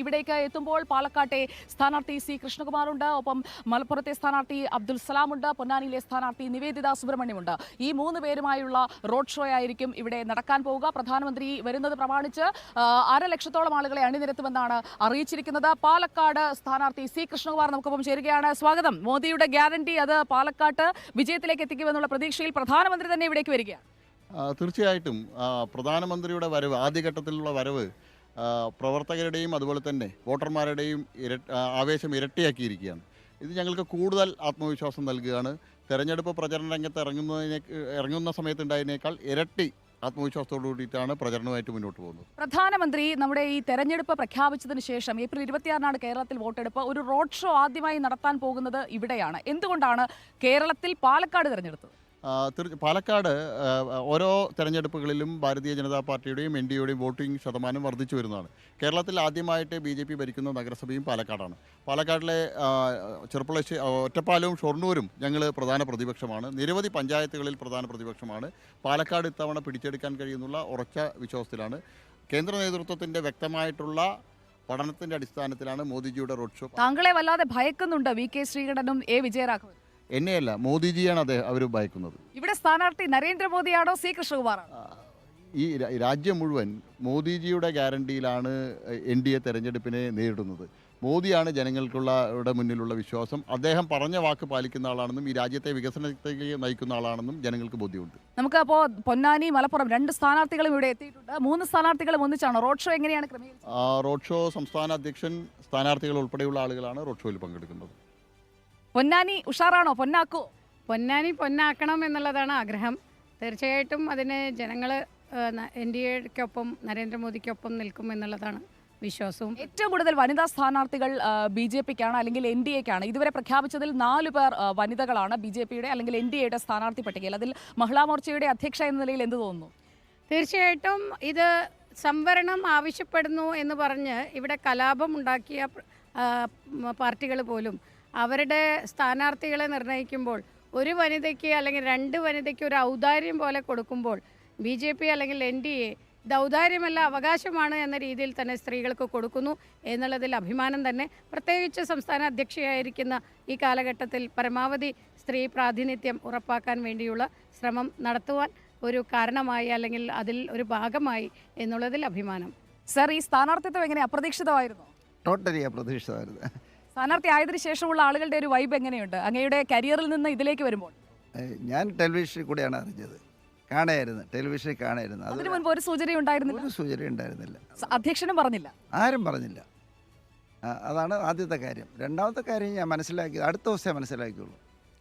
ഇവിടേക്ക് എത്തുമ്പോൾ പാലക്കാട്ടെ സ്ഥാനാർത്ഥി സി കൃഷ്ണകുമാറുണ്ട്. ഒപ്പം മലപ്പുറത്തെ സ്ഥാനാർത്ഥി അബ്ദുൽ സലാമുണ്ട്. പൊന്നാനിയിലെ സ്ഥാനാർത്ഥി നിവേദിത സുബ്രഹ്മണ്യമുണ്ട്. ഈ മൂന്ന് പേരുമായുള്ള റോഡ് ഷോ ആയിരിക്കും ഇവിടെ നടക്കാൻ പോവുക. പ്രധാനമന്ത്രി വരുന്നത് പ്രമാണിച്ച് അര ലക്ഷത്തോളം ആളുകളെ അണിനിരത്തുമെന്നാണ് അറിയിച്ചിരിക്കുന്നത്. പാലക്കാട് സ്ഥാനാർത്ഥി സി കൃഷ്ണകുമാർ നമുക്കൊപ്പം ചേരുകയാണ്. സ്വാഗതം. മോദിയുടെ ഗ്യാരണ്ടി അത് പാലക്കാട്ട് വിജയത്തിലേക്ക് എത്തിക്കുമെന്നുള്ള പ്രതീക്ഷയിൽ പ്രധാനമന്ത്രി തന്നെ ഇവിടേക്ക് വരികയാണ്. തീർച്ചയായിട്ടും. പ്രധാനമന്ത്രിയുടെ വരവ് ആദ്യഘട്ടത്തിലുള്ള വരവ് പ്രവർത്തകരുടെയും അതുപോലെ തന്നെ വോട്ടർമാരുടെയും ഇര ആവേശം ഇരട്ടിയാക്കിയിരിക്കുകയാണ്. ഇത് ഞങ്ങൾക്ക് കൂടുതൽ ആത്മവിശ്വാസം നൽകുകയാണ്. തെരഞ്ഞെടുപ്പ് പ്രചരണ രംഗത്ത് ഇറങ്ങുന്നതിനെ ഇറങ്ങുന്ന സമയത്തുണ്ടായതിനേക്കാൾ ഇരട്ടി ആത്മവിശ്വാസത്തോടു പ്രചരണമായിട്ട് മുന്നോട്ട് പോകുന്നത്. പ്രധാനമന്ത്രി നമ്മുടെ ഈ തെരഞ്ഞെടുപ്പ് പ്രഖ്യാപിച്ചതിന് ശേഷം ഏപ്രിൽ ഇരുപത്തിയാറിനാണ് കേരളത്തിൽ വോട്ടെടുപ്പ്. ഒരു റോഡ് ഷോ ആദ്യമായി നടത്താൻ പോകുന്നത് ഇവിടെയാണ്. എന്തുകൊണ്ടാണ് കേരളത്തിൽ പാലക്കാട് തെരഞ്ഞെടുത്തത്? പാലക്കാട് ഓരോ തെരഞ്ഞെടുപ്പുകളിലും ഭാരതീയ ജനതാ പാർട്ടിയുടെയും എൻ ഡി എയുടെയും വോട്ടിംഗ് ശതമാനം വർദ്ധിച്ചു വരുന്നതാണ്. കേരളത്തിൽ ആദ്യമായിട്ട് ബി ജെ പി ഭരിക്കുന്ന നഗരസഭയും പാലക്കാടാണ്. പാലക്കാടിലെ ചെറുപ്പളശ്ശി ഒറ്റപ്പാലവും ഷൊർണൂരും ഞങ്ങൾ പ്രധാന പ്രതിപക്ഷമാണ്. നിരവധി പഞ്ചായത്തുകളിൽ പ്രധാന പ്രതിപക്ഷമാണ്. പാലക്കാട് ഇത്തവണ പിടിച്ചെടുക്കാൻ കഴിയുന്നുള്ള ഉറച്ച വിശ്വാസത്തിലാണ്. കേന്ദ്ര നേതൃത്വത്തിന്റെ വ്യക്തമായിട്ടുള്ള പഠനത്തിന്റെ അടിസ്ഥാനത്തിലാണ് മോദിജിയുടെ റോഡ് ഷോ. താങ്കളെ വല്ലാതെ ഭയക്കുന്നുണ്ട് വി കെ ശ്രീകണ്ഠനും എ വിജയരാഘവനും എന്നെയല്ല മോദിജിയാണ് അദ്ദേഹം അവർ ഭയക്കുന്നത്. ഇവിടെ സ്ഥാനാർത്ഥി നരേന്ദ്രമോദിയാണോ സി കൃഷ്ണകുമാറാണോ? ആ, ഈ രാജ്യം മുഴുവൻ മോദിജിയുടെ ഗ്യാരണ്ടിയിലാണ് എൻ ഡി എ തെരഞ്ഞെടുപ്പിനെ നേരിടുന്നത്. മോദിയാണ് ജനങ്ങൾക്കുള്ള ഇവിടെ മുന്നിലുള്ള വിശ്വാസം. അദ്ദേഹം പറഞ്ഞ വാക്ക് പാലിക്കുന്ന ആളാണെന്നും ഈ രാജ്യത്തെ വികസനത്തിലേക്ക് നയിക്കുന്ന ആളാണെന്നും ജനങ്ങൾക്ക് ബോധ്യമുണ്ട്. നമുക്ക് അപ്പോൾ പൊന്നാനി മലപ്പുറം രണ്ട് സ്ഥാനാർത്ഥികളും ഇവിടെ എത്തിയിട്ടുണ്ട്. മൂന്ന് സ്ഥാനാർത്ഥികളും ഒന്നിച്ചാണ്? റോഡ് ഷോ എങ്ങനെയാണ് റോഡ് ഷോ സംസ്ഥാന അധ്യക്ഷൻ സ്ഥാനാർത്ഥികൾ ഉൾപ്പെടെയുള്ള ആളുകളാണ് റോഡ് ഷോയിൽ പങ്കെടുക്കുന്നത്. പൊന്നാനി ഉഷാറാണോ? പൊന്നാക്കൂ. പൊന്നാനി പൊന്നാക്കണം എന്നുള്ളതാണ് ആഗ്രഹം. തീർച്ചയായിട്ടും അതിന് ജനങ്ങൾ എൻ ഡി എക്കൊപ്പം നരേന്ദ്രമോദിക്കൊപ്പം നിൽക്കും എന്നുള്ളതാണ് വിശ്വാസവും. ഏറ്റവും കൂടുതൽ വനിതാ സ്ഥാനാർത്ഥികൾ ബി ജെ പിക്കാണ് അല്ലെങ്കിൽ എൻ ഡി എക്കാണ്? ഇതുവരെ പ്രഖ്യാപിച്ചതിൽ നാല് പേർ വനിതകളാണ് ബി ജെ പിയുടെ അല്ലെങ്കിൽ എൻ ഡി എയുടെ സ്ഥാനാർത്ഥി പട്ടികയിൽ. അതിൽ മഹിളാ മോർച്ചയുടെ അധ്യക്ഷ എന്ന നിലയിൽ എന്ത് തോന്നുന്നു? തീർച്ചയായിട്ടും ഇത് സംവരണം ആവശ്യപ്പെടുന്നു എന്ന് പറഞ്ഞ് ഇവിടെ കലാപം ഉണ്ടാക്കിയ പാർട്ടികൾ പോലും അവരുടെ സ്ഥാനാർത്ഥികളെ നിർണയിക്കുമ്പോൾ ഒരു വനിതയ്ക്ക് അല്ലെങ്കിൽ രണ്ട് വനിതയ്ക്ക് ഒരു ഔദാര്യം പോലെ കൊടുക്കുമ്പോൾ ബി ജെ പി അല്ലെങ്കിൽ എൻ ഡി എ ഇത് ഔദാര്യമല്ല അവകാശമാണ് എന്ന രീതിയിൽ തന്നെ സ്ത്രീകൾക്ക് കൊടുക്കുന്നു എന്നുള്ളതിൽ അഭിമാനം തന്നെ. പ്രത്യേകിച്ച് സംസ്ഥാന അധ്യക്ഷയായിരിക്കുന്ന ഈ കാലഘട്ടത്തിൽ പരമാവധി സ്ത്രീ പ്രാതിനിധ്യം ഉറപ്പാക്കാൻ വേണ്ടിയുള്ള ശ്രമം നടത്തുവാൻ ഒരു കാരണമായി അല്ലെങ്കിൽ അതിൽ ഒരു ഭാഗമായി എന്നുള്ളതിൽ അഭിമാനം. സർ ഈ സ്ഥാനാർത്ഥിത്വം എങ്ങനെ അപ്രതീക്ഷിതമായിരുന്നു? ടോട്ടലി അപ്രതീക്ഷിതമായിരുന്നു. സ്ഥാനാർത്ഥി ആയതിനു ശേഷമുള്ള ആളുകളുടെ ഒരു വൈബ് എങ്ങനെയുണ്ട്? അങ്ങയുടെ കരിയറിൽ നിന്ന് ഇതിലേക്ക് വരുമ്പോൾ? ഞാൻ ടെലിവിഷനിൽ കൂടെയാണ് അറിഞ്ഞത്. കാണായിരുന്നു ടെലിവിഷനിൽ കാണായിരുന്നു. അതിന് മുൻപ് ഒരു സൂചന ഉണ്ടായിരുന്നില്ല? ഒരു സൂചന ഉണ്ടായിരുന്നില്ല. അധ്യക്ഷനും പറഞ്ഞില്ല? ആരും പറഞ്ഞില്ല. അതാണ് ആദ്യത്തെ കാര്യം. രണ്ടാമത്തെ കാര്യം ഞാൻ മനസ്സിലാക്കി അടുത്ത ദിവസമേ മനസ്സിലാക്കിയുള്ളൂ.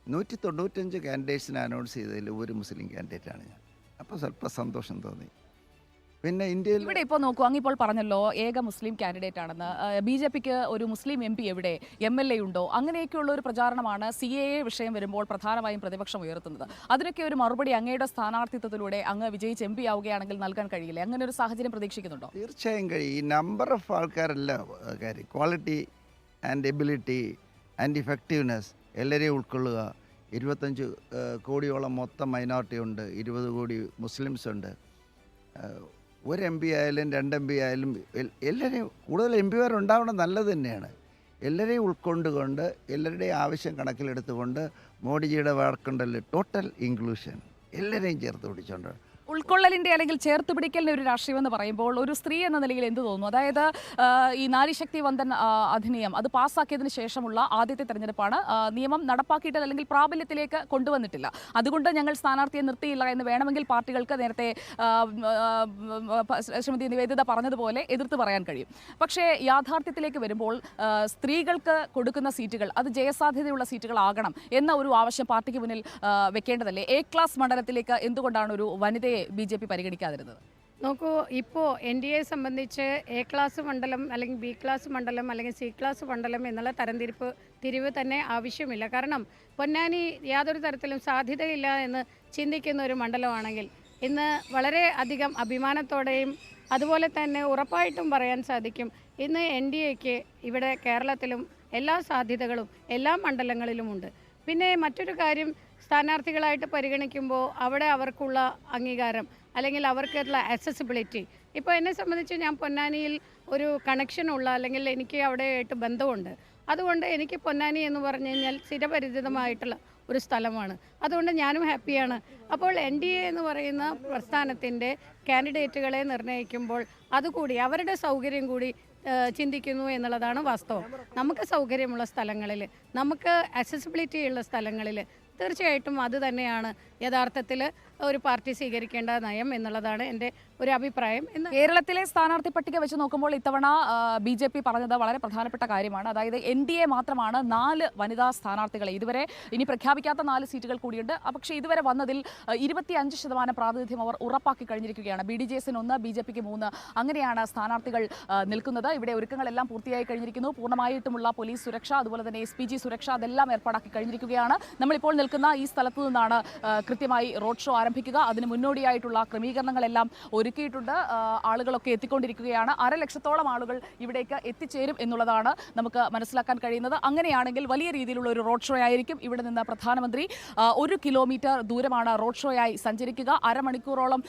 നൂറ്റി തൊണ്ണൂറ്റഞ്ച് കാൻഡിഡേറ്റ്സിനെ അനൗൺസ് ചെയ്തതിൽ ഒരു മുസ്ലിം കാൻഡിഡേറ്റാണ് ഞാൻ. അപ്പോൾ സ്വല്പം സന്തോഷം തോന്നി. പിന്നെ ഇന്ത്യയിൽ ഇവിടെ ഇപ്പോൾ നോക്കൂ അങ്ങ് ഇപ്പോൾ പറഞ്ഞല്ലോ ഏക മുസ്ലിം കാൻഡിഡേറ്റ് ആണെന്ന്. ബി ജെ പിക്ക് ഒരു മുസ്ലിം എം പി എവിടെ? എം എൽ എ ഉണ്ടോ? അങ്ങനെയൊക്കെയുള്ള ഒരു പ്രചാരണമാണ് സി എ എ വിഷയം വരുമ്പോൾ പ്രധാനമായും പ്രതിപക്ഷം ഉയർത്തുന്നത്. അതിനൊക്കെ ഒരു മറുപടി അങ്ങയുടെ സ്ഥാനാർത്ഥിത്വത്തിലൂടെ അങ്ങ് വിജയിച്ച് എം പി ആവുകയാണെങ്കിൽ നൽകാൻ കഴിയില്ല? അങ്ങനെ ഒരു സാഹചര്യം പ്രതീക്ഷിക്കുന്നുണ്ടോ? തീർച്ചയായും കഴിയും. ഈ നമ്പർ ഓഫ് ആൾക്കാരല്ല കാര്യം quality and ability and effectiveness എല്ലാവരെയും ഉൾക്കൊള്ളുക. ഇരുപത്തഞ്ച് കോടിയോളം മൊത്തം മൈനോറിറ്റി ഉണ്ട് ഇരുപത് കോടി മുസ്ലിംസ് ഉണ്ട്. ഒരു എം പി ആയാലും രണ്ട് എം പി ആയാലും എല്ലാവരെയും കൂടുതൽ എം പിമാർ ഉണ്ടാവണം നല്ലത് തന്നെയാണ്. എല്ലാവരെയും ഉൾക്കൊണ്ടുകൊണ്ട് എല്ലാവരുടെയും ആവശ്യം കണക്കിലെടുത്തുകൊണ്ട് മോഡിജിയുടെ വാർക്കുണ്ടല്ലോ ടോട്ടൽ ഇൻക്ലൂഷൻ എല്ലാവരെയും ചേർത്ത് പിടിച്ചുകൊണ്ട് ഉൾക്കൊള്ളലിന്റെ അല്ലെങ്കിൽ ചേർത്ത് പിടിക്കലിന്റെ ഒരു രാഷ്ട്രീയം എന്ന് പറയുമ്പോൾ ഒരു സ്ത്രീ എന്ന നിലയിൽ എന്ത് തോന്നുന്നു? അതായത് ഈ നാരിശക്തി വന്ദൻ അധിനിയം അത് പാസ്സാക്കിയതിന് ശേഷമുള്ള ആദ്യത്തെ തെരഞ്ഞെടുപ്പാണ്. നിയമം നടപ്പാക്കിയിട്ടില്ല അല്ലെങ്കിൽ പ്രാബല്യത്തിലേക്ക് കൊണ്ടുവന്നിട്ടില്ല. അതുകൊണ്ട് ഞങ്ങൾ സ്ഥാനാർത്ഥിയെ നിർത്തിയില്ല എന്ന് വേണമെങ്കിൽ പാർട്ടികൾക്ക് നേരത്തെ ശ്രീമതി നിവേദിത പറഞ്ഞതുപോലെ എതിർത്ത് പറയാൻ കഴിയും. പക്ഷേ യാഥാർത്ഥ്യത്തിലേക്ക് വരുമ്പോൾ സ്ത്രീകൾക്ക് കൊടുക്കുന്ന സീറ്റുകൾ അത് ജയസാധ്യതയുള്ള സീറ്റുകളാകണം എന്ന ഒരു ആവശ്യം പാർട്ടിക്ക് മുന്നിൽ വെക്കേണ്ടതല്ലേ? എ ക്ലാസ് മണ്ഡലത്തിലേക്ക് എന്തുകൊണ്ടാണ് ഒരു വനിതയെ ബി ജെ പി പരിഗണിക്കാതിരുന്നത്? നോക്കൂ ഇപ്പോൾ എൻ ഡി എ സംബന്ധിച്ച് എ ക്ലാസ് മണ്ഡലം അല്ലെങ്കിൽ ബി ക്ലാസ് മണ്ഡലം അല്ലെങ്കിൽ സി ക്ലാസ് മണ്ഡലം എന്നുള്ള തരംതിരിപ്പ് തിരിവ് തന്നെ ആവശ്യമില്ല. കാരണം പൊന്നാനി യാതൊരു തരത്തിലും സാധ്യതയില്ല എന്ന് ചിന്തിക്കുന്ന ഒരു മണ്ഡലമാണെങ്കിൽ ഇന്ന് വളരെ അധികം അഭിമാനത്തോടെയും അതുപോലെ തന്നെ ഉറപ്പായിട്ടും പറയാൻ സാധിക്കും ഇന്ന് എൻ ഡി എക്ക് ഇവിടെ കേരളത്തിലും എല്ലാ സാധ്യതകളും എല്ലാ മണ്ഡലങ്ങളിലുമുണ്ട്. പിന്നെ മറ്റൊരു കാര്യം സ്ഥാനാർത്ഥികളായിട്ട് പരിഗണിക്കുമ്പോൾ അവിടെ അവർക്കുള്ള അംഗീകാരം അല്ലെങ്കിൽ അവർക്കുള്ള അക്സസിബിലിറ്റി ഇപ്പോൾ എന്നെ സംബന്ധിച്ച് ഞാൻ പൊന്നാനിയിൽ ഒരു കണക്ഷനുള്ള അല്ലെങ്കിൽ എനിക്ക് അവിടെയായിട്ട് ബന്ധമുണ്ട്. അതുകൊണ്ട് എനിക്ക് പൊന്നാനി എന്ന് പറഞ്ഞു കഴിഞ്ഞാൽ സ്ഥിരപരിചിതമായിട്ടുള്ള ഒരു സ്ഥലമാണ്. അതുകൊണ്ട് ഞാനും ഹാപ്പിയാണ് അപ്പോൾ എൻ ഡി എ എന്ന് പറയുന്ന പ്രസ്ഥാനത്തിന്റെ കാൻഡിഡേറ്റുകളെ നിർണയിക്കുമ്പോൾ അതുകൂടി അവരുടെ സൗകര്യം കൂടി ചിന്തിക്കുന്നു എന്നുള്ളതാണ് വാസ്തവം. നമുക്ക് സൗകര്യമുള്ള സ്ഥലങ്ങളിൽ നമുക്ക് അക്സസിബിലിറ്റി ഉള്ള സ്ഥലങ്ങളിൽ തീർച്ചയായിട്ടും അത് തന്നെയാണ് യഥാർത്ഥത്തിൽ ഒരു പാർട്ടി സ്വീകരിക്കേണ്ട നയം എന്നുള്ളതാണ് എന്റെ ഒരു അഭിപ്രായം. എന്ന് കേരളത്തിലെ സ്ഥാനാർത്ഥി പട്ടിക വെച്ച് നോക്കുമ്പോൾ ഇത്തവണ ബി ജെ പി പറഞ്ഞത് വളരെ പ്രധാനപ്പെട്ട കാര്യമാണ്. അതായത് എൻ ഡി എ മാത്രമാണ് നാല് വനിതാ സ്ഥാനാർത്ഥികളെ ഇതുവരെ ഇനി പ്രഖ്യാപിക്കാത്ത നാല് സീറ്റുകൾ കൂടിയുണ്ട്. പക്ഷേ ഇതുവരെ വന്നതിൽ ഇരുപത്തി അഞ്ച് ശതമാനം പ്രാതിനിധ്യം അവർ ഉറപ്പാക്കി കഴിഞ്ഞിരിക്കുകയാണ്. ബി ഡി ജെ എസിന് ഒന്ന് ബി ജെ പിക്ക് മൂന്ന്. അങ്ങനെയാണ് സ്ഥാനാർത്ഥികൾ നിൽക്കുന്നത്. ഇവിടെ ഒരുക്കങ്ങളെല്ലാം പൂർത്തിയായി കഴിഞ്ഞിരിക്കുന്നു. പൂർണമായിട്ടുമുള്ള പോലീസ് സുരക്ഷ അതുപോലെ തന്നെ എസ് പി ജി സുരക്ഷ അതെല്ലാം ഏർപ്പാടാക്കി കഴിഞ്ഞിരിക്കുകയാണ്. നമ്മളിപ്പോൾ നിൽക്കുന്ന ഈ സ്ഥലത്തു നിന്നാണ് കൃത്യമായി റോഡ് ഷോ ആരംഭിക്കുക. അതിന് മുന്നോടിയായിട്ടുള്ള ക്രമീകരണങ്ങളെല്ലാം ഒരുക്കിയിട്ടുണ്ട്. ആളുകളൊക്കെ എത്തിക്കൊണ്ടിരിക്കുകയാണ്. അരലക്ഷത്തോളം ആളുകൾ ഇവിടേക്ക് എത്തിച്ചേരും എന്നുള്ളതാണ് നമുക്ക് മനസ്സിലാക്കാൻ കഴിയുന്നത്. അങ്ങനെയാണെങ്കിൽ വലിയ രീതിയിലുള്ള ഒരു റോഡ് ഷോ ആയിരിക്കും. ഇവിടെ നിന്ന് പ്രധാനമന്ത്രി ഒരു കിലോമീറ്റർ ദൂരമാണ് റോഡ് ഷോയായി സഞ്ചരിക്കുക. അരമണിക്കൂറോളം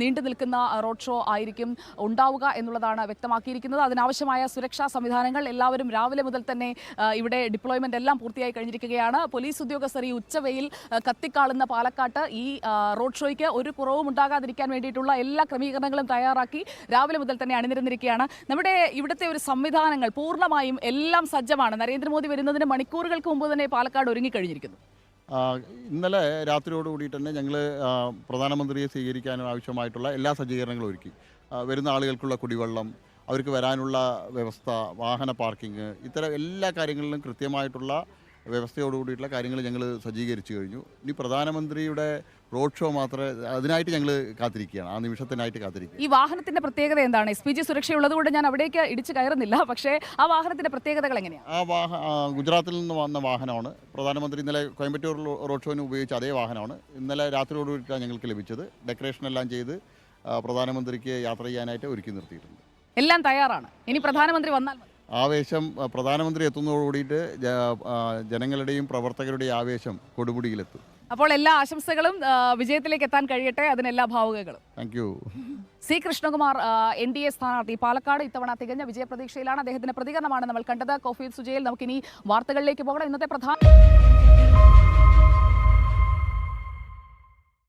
നീണ്ടു നിൽക്കുന്ന റോഡ് ഷോ ആയിരിക്കും ഉണ്ടാവുക എന്നുള്ളതാണ് വ്യക്തമാക്കിയിരിക്കുന്നത്. അതിനാവശ്യമായ സുരക്ഷാ സംവിധാനങ്ങൾ എല്ലാവരും രാവിലെ മുതൽ തന്നെ ഇവിടെ ഡിപ്ലോയ്മെന്റ് എല്ലാം പൂർത്തിയായി കഴിഞ്ഞിരിക്കുകയാണ്. പോലീസ് ഉദ്യോഗസ്ഥർ ഈ ഉച്ചവെയിൽ കത്തിക്കാളുന്ന പാലക്കാട്ട് ഈ റോഡ് ഷോയ്ക്ക് ഒരു കുറവും ഉണ്ടാകാതിരിക്കാൻ വേണ്ടിയിട്ടുള്ള എല്ലാ ക്രമീകരണങ്ങളും തയ്യാറാക്കി രാവിലെ മുതൽ തന്നെ അണിനിരന്നിരിക്കുകയാണ്. നമ്മുടെ ഇവിടുത്തെ ഒരു സംവിധാനങ്ങൾ പൂർണമായും എല്ലാം സജ്ജമാണ്. നരേന്ദ്രമോദി വരുന്നതിന് മണിക്കൂറുകൾക്ക് മുമ്പ് തന്നെ പാലക്കാട് ഒരുങ്ങിക്കഴിഞ്ഞിരിക്കുന്നു. ഇന്നലെ രാത്രിയോട് കൂടി തന്നെ ഞങ്ങൾ പ്രധാനമന്ത്രിയെ സ്വീകരിക്കാൻ ആവശ്യമായിട്ടുള്ള എല്ലാ സജ്ജീകരണങ്ങളും ഒരുക്കി. വരുന്ന ആളുകൾക്കുള്ള കുടിവെള്ളം അവർക്ക് വരാനുള്ള വ്യവസ്ഥ വാഹന പാർക്കിംഗ് ഇത്തരം എല്ലാ കാര്യങ്ങളിലും കൃത്യമായിട്ടുള്ള വ്യവസ്ഥയോട് കൂടിയിട്ടുള്ള കാര്യങ്ങൾ ഞങ്ങൾ സജ്ജീകരിച്ചു കഴിഞ്ഞു. ഇനി പ്രധാനമന്ത്രിയുടെ റോഡ് ഷോ മാത്രമേ അതിനായിട്ട് ഞങ്ങൾ കാത്തിരിക്കുകയാണ്. ആ നിമിഷത്തിനായിട്ട് കാത്തിരിക്കുക ഈ വാഹനത്തിന്റെ പ്രത്യേകത എന്താണ്? എസ് പി ജി സുരക്ഷയുള്ളത് കൊണ്ട് ഞാൻ അവിടേക്ക് ഇടിച്ചു കയറുന്നില്ല. പക്ഷേ ആ വാഹനത്തിന്റെ പ്രത്യേകതകൾ എങ്ങനെയാണ്? ആ വാഹ ഗുജറാത്തിൽ നിന്ന് വന്ന വാഹനമാണ്. പ്രധാനമന്ത്രി ഇന്നലെ കോയമ്പത്തൂർ റോഡ് ഷോന് ഉപയോഗിച്ച അതേ വാഹനമാണ്. ഇന്നലെ രാത്രിയോടുകൂടിയിട്ടാണ് ഞങ്ങൾക്ക് ലഭിച്ചത്. ഡെക്കറേഷൻ എല്ലാം ചെയ്ത് പ്രധാനമന്ത്രിക്ക് യാത്ര ചെയ്യാനായിട്ട് ഒരുക്കി നിർത്തിയിട്ടുണ്ട്. എല്ലാം തയ്യാറാണ്. ഇനി പ്രധാനമന്ത്രി വന്നാൽ. ആവേശം പ്രധാനമന്ത്രി എത്തുന്നതോടുകൂടിയിട്ട് ജനങ്ങളുടെയും പ്രവർത്തകരുടെയും ആവേശം കൊടുമുടിയിലെത്തും. അപ്പോൾ എല്ലാ ആശംസകളും വിജയത്തിലേക്ക് എത്താൻ കഴിയട്ടെ അതിനെല്ലാ ഭാവുകകളും. Thank you C Krishnakumar N D A സ്ഥാനാർത്ഥി പാലക്കാട് ഇത്തവണ തികഞ്ഞ വിജയപ്രതീക്ഷയിലാണ് അദ്ദേഹത്തിന്റെ പ്രതികരണമാണ് നമ്മൾ കണ്ടത്. കോഫി സുജയിൽ നമുക്കിനി വാർത്തകളിലേക്ക് പോകണം. ഇന്നത്തെ പ്രധാന